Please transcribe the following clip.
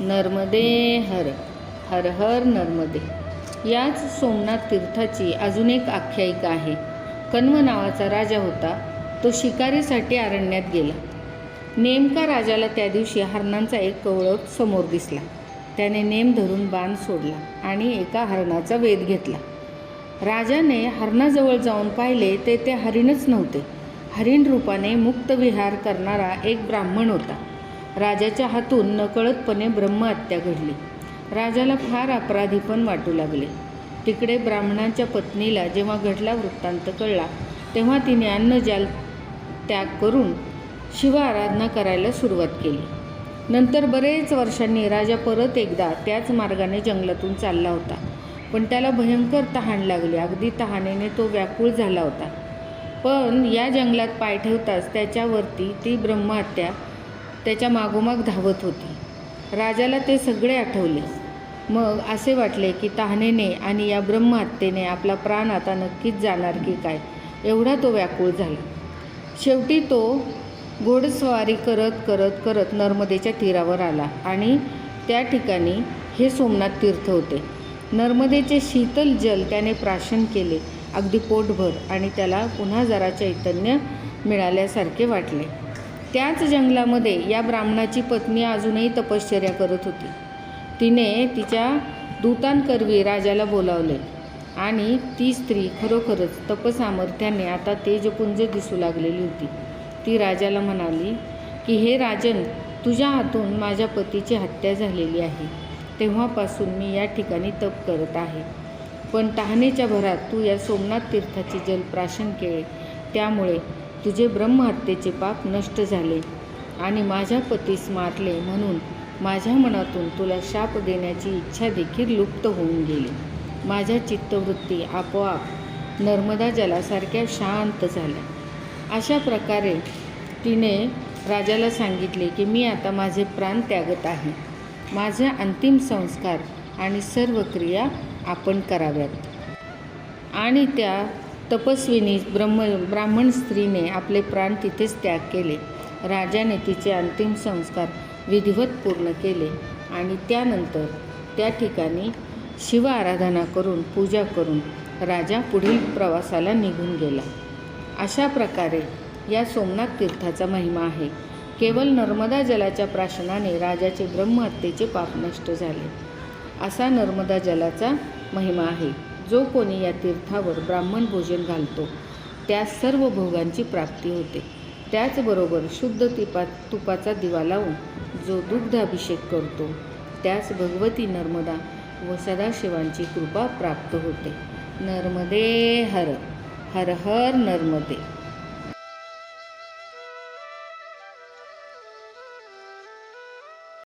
नर्मदे हर हर हर नर्मदे. याच सोमनाथ तीर्थाची अजून एक आख्यायिका आहे. कण्व नावाचा राजा होता तो शिकारीसाठी अरण्यात गेला. नेमका राजाला त्या दिवशी हरणांचा एक कवळप समोर दिसला. त्याने नेम धरून बाण सोडला आणि एका हरणाचा वेध घेतला. राजाने हरणाजवळ जाऊन पाहिले ते ते हरिणच नव्हते. हरिण रूपाने मुक्त विहार करणारा एक ब्राह्मण होता. राजाच्या हातून नकळतपणे ब्रह्महत्या घडली. राजाला फार अपराधी पण वाटू लागले. तिकडे ब्राह्मणांच्या पत्नीला जेव्हा घडला वृत्तांत कळला तेव्हा तिने अन्नजाल त्याग करून शिव आराधना करायला सुरुवात केली. नंतर बरेच वर्षांनी राजा परत एकदा त्याच मार्गाने जंगलातून चालला होता पण त्याला भयंकर तहान लागली. अगदी तहानेने तो व्याकुळ झाला होता. पण या जंगलात पाय ठेवताच त्याच्यावरती ती ब्रह्महत्या त्याच्या मागोमाग धावत होती. राजाला ते सगळे आठवले. मग असे वाटले की तहानेने आणि या ब्रह्महत्येने आपला प्राण आता नक्कीच जाणार की काय एवढा तो व्याकुळ झाला. शेवटी तो घोडस्वारी करत करत करत नर्मदेच्या तीरावर आला आणि त्या ठिकाणी हे सोमनाथ तीर्थ होते. नर्मदेचे शीतल जल त्याने प्राशन केले अगदी पोटभर आणि त्याला पुन्हा जरा चैतन्य मिळाल्यासारखे वाटले. त्याच जंगलामध्ये या ब्राह्मणाची पत्नी अजूनही तपश्चर्या करत होती. तिने तिच्या दूतांकरवी राजाला बोलावले आणि ती स्त्री खरोखरच तपसामर्थ्याने आता तेजपुंज दिसू लागलेली होती. ती राजाला म्हणाली की हे राजन तुझ्या हातून माझ्या पतीची हत्या झालेली आहे. तेव्हापासून मी या ठिकाणी तप करत आहे. पण तहानेच्या भरात तू या सोमनाथ तीर्थाचे जलप्राशन केले त्यामुळे तुझे ब्रह्महत्येचे पाप नष्ट झाले आणि माझ्या पतीस मारले म्हणून माझ्या मनातून तुला शाप देण्याची इच्छा देखील लुप्त होऊन गेली. माझ्या चित्तवृत्ती आपोआप नर्मदा जलासारख्या शांत झाल्या. अशा प्रकारे तिने राजाला सांगितले की मी आता माझे प्राण त्यागत आहे. माझे अंतिम संस्कार आणि सर्व क्रिया आपण कराव्यात. आणि त्या तपस्विनी ब्रह्म ब्राह्मण स्त्रीने आपले प्राण तिथेच त्याग केले. राजाने तिचे अंतिम संस्कार विधिवत पूर्ण केले आणि त्यानंतर त्या ठिकाणी शिव आराधना करून पूजा करून राजा पुढील प्रवासाला निघून गेला. अशा प्रकारे या सोमनाथ तीर्थाचा महिमा आहे. केवळ नर्मदा जलाच्या प्राशनाने राजाचे ब्रह्महत्येचे पाप नष्ट झाले. असा नर्मदा जलाचा महिमा आहे. जो कोणी या तीर्थावर ब्राह्मण भोजन घालतो त्या सर्व भोगांची प्राप्ती होते. त्याचबरोबर शुद्ध तिपा तुपाचा दिवा लावून जो दुग्धाभिषेक करतो त्यास भगवती नर्मदा व सदाशिवांची कृपा प्राप्त होते. नर्मदे हर हर हर नर्मदे.